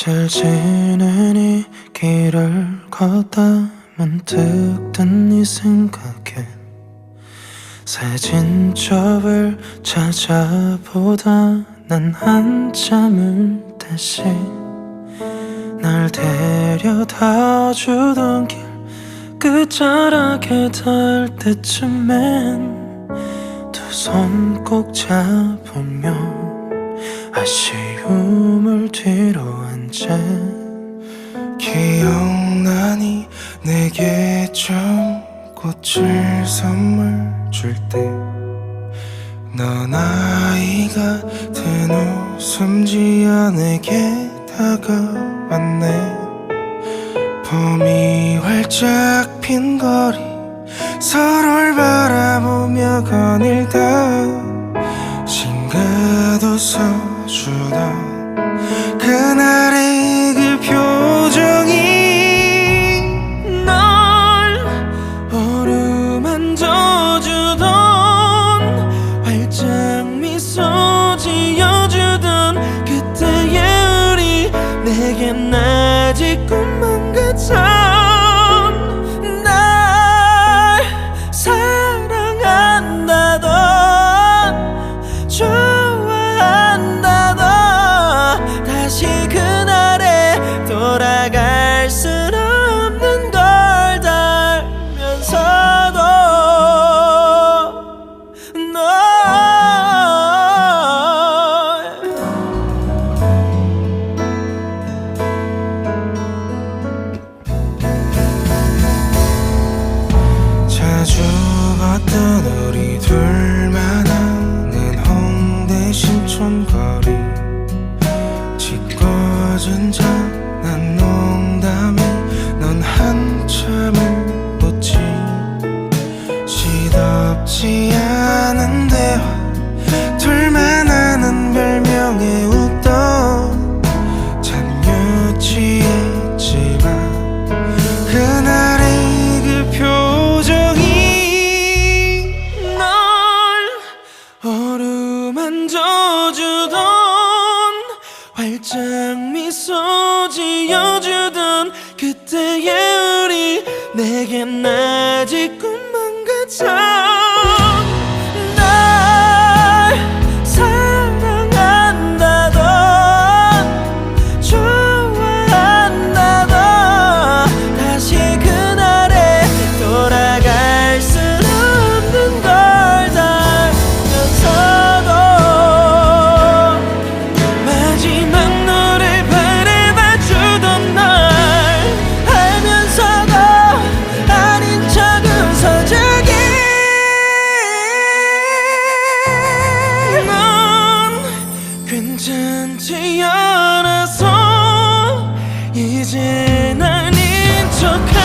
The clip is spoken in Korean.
잘 지내니 길을 걷다 문득 든네 생각에 사진첩을 찾아보다 난 한참을 다시 날 데려다 주던 길 끝자락에 닿을 때쯤엔 두 손 꼭 잡으며 아쉬움을 뒤로 앉아 기억나니 내게 좀 꽃을 선물 줄 때 넌 아이가 든 웃음 지어 내게 다가왔네. 봄이 활짝 핀 거리 서로를 바라보며 거닐 우리 둘만 아는 홍대 신촌거리 짓궂은 장 지어주던 그때의 우리 내겐 아직 꿈만 같아 괜찮지 않아서 이제 수도 없어